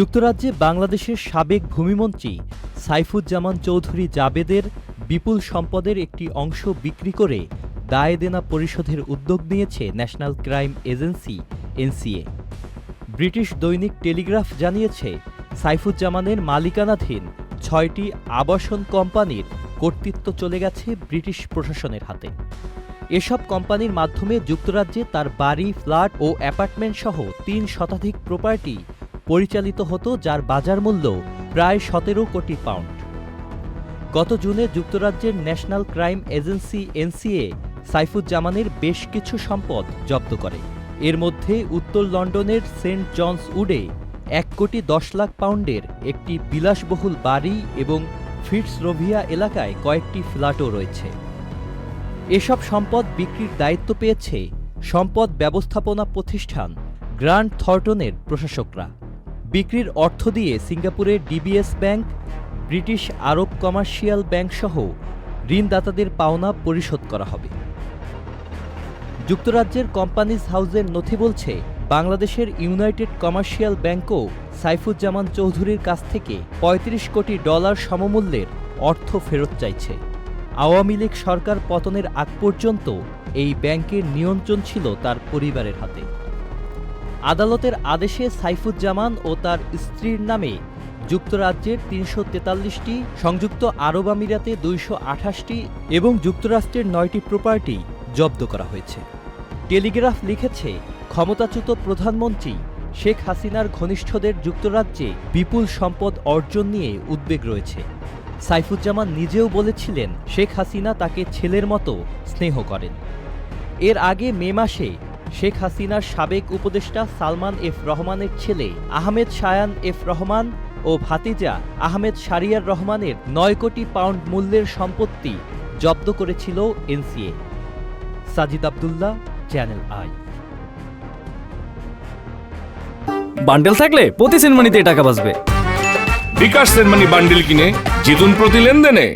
যুক্তরাজ্যে বাংলাদেশের সাবেক ভূমিমন্ত্রী সাইফুজ্জামান চৌধুরী জাবেদের বিপুল সম্পদের একটি অংশ বিক্রি করে দায় দেনা পরিশোধের উদ্যোগ নিয়েছে National Crime Agency, NCA. British দৈনিক টেলিগ্রাফ জানিয়েছে, সাইফুজ্জামানের মালিকানাধীন ছয়টি আবাসন কোম্পানির কর্তৃত্ব চলে গেছে ব্রিটিশ প্রশাসনের হাতে। এসব কোম্পানির মাধ্যমে যুক্তরাজ্যে তার বাড়ি, ফ্ল্যাট ও অ্যাপার্টমেন্ট সহ তিন শতাধিক প্রপার্টি পরিচালিত হতো, যার বাজার মূল্য প্রায় সতেরো কোটি পাউন্ড। গত জুনে যুক্তরাজ্যের ন্যাশনাল ক্রাইম এজেন্সি এনসিএ সাইফুজ্জামানের বেশ কিছু সম্পদ জব্দ করে। এর মধ্যে উত্তর লন্ডনের সেন্ট জনস উডে এক কোটি দশ লাখ পাউন্ডের একটি বিলাসবহুল বাড়ি এবং ফিটসরোভিয়া এলাকায় কয়েকটি ফ্ল্যাটও রয়েছে। এসব সম্পদ বিক্রির দায়িত্ব পেয়েছে সম্পদ ব্যবস্থাপনা প্রতিষ্ঠান গ্র্যান্ড থর্টনের প্রশাসকরা। বিক্রির অর্থ দিয়ে সিঙ্গাপুরে DBS bank, British Arab Commercial Bank সহ ঋণদাতাদের পাওনা পরিশোধ করা হবে। যুক্তরাজ্যের কোম্পানিজ হাউসের নথি বলছে, বাংলাদেশের ইউনাইটেড কমার্শিয়াল ব্যাংকও সাইফুজ্জামান চৌধুরীর কাছ থেকে ৩৫ কোটি ডলার সমমূল্যের অর্থ ফেরত চাইছে। আওয়ামী লীগ সরকার পতনের আগ পর্যন্ত এই ব্যাংকের নিয়ন্ত্রণ ছিল তার পরিবারের হাতে। আদালতের আদেশে সাইফুজ্জামান ও তার স্ত্রীর নামে যুক্তরাজ্যের তিনশো তেতাল্লিশটি, সংযুক্ত আরব আমিরাতে দুইশো আঠাশটি এবং যুক্তরাষ্ট্রের নয়টি প্রপার্টি জব্দ করা হয়েছে। টেলিগ্রাফ লিখেছে, ক্ষমতাচ্যুত প্রধানমন্ত্রী শেখ হাসিনার ঘনিষ্ঠদের যুক্তরাজ্যে বিপুল সম্পদ অর্জন নিয়ে উদ্বেগ রয়েছে। সাইফুজ্জামান নিজেও বলেছিলেন, শেখ হাসিনা তাকে ছেলের মতো স্নেহ করেন। এর আগে মে মাসে শেখ হাসিনার সাবেক উপদেষ্টা সালমান এফ রহমানের ছেলে আহমেদ শায়ান এফ রহমান ও ভাতিজা আহমেদ শারিয়ার রহমানের নয় কোটি পাউন্ড মূল্যের সম্পত্তি জব্দ করেছিল NCA. Sajid Abdullah Channel I. Bundle থাকলে প্রতি সেনমানিতে টাকা বাঁচবে। বিকাশ সেনমানি বান্ডিল কিনে জিতুন প্রতি লেনদেনে।